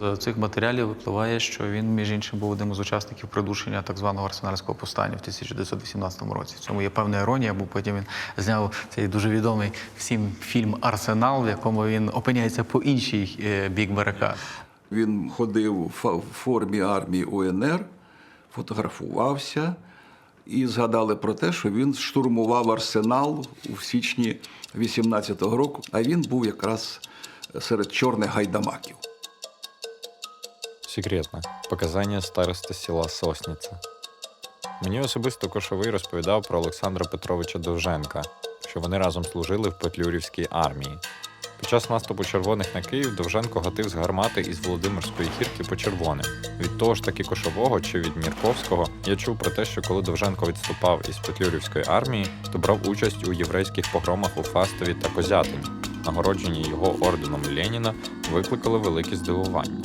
З цих матеріалів випливає, що він, між іншим, був одним з учасників придушення так званого арсенальського повстання в 1918 році. В цьому є певна іронія, бо потім він зняв цей дуже відомий всім фільм Арсенал, в якому він опиняється по інший е, бік барикад. Він ходив в формі армії УНР, фотографувався і згадали про те, що він штурмував арсенал у січні 18-го року, а він був якраз серед чорних гайдамаків. Секретно. Показання староста села Сосніця. Мені особисто Кошовий розповідав про Олександра Петровича Довженка, що вони разом служили в Петлюрівській армії. Під час наступу червоних на Київ Довженко гатив з гармати із Володимирської гірки по червоним. Від того ж таки Кошового чи від Мірковського я чув про те, що коли Довженко відступав із Петлюрівської армії, то брав участь у єврейських погромах у Фастові та Козятині. Нагороджені його орденом Леніна викликали велике здивування.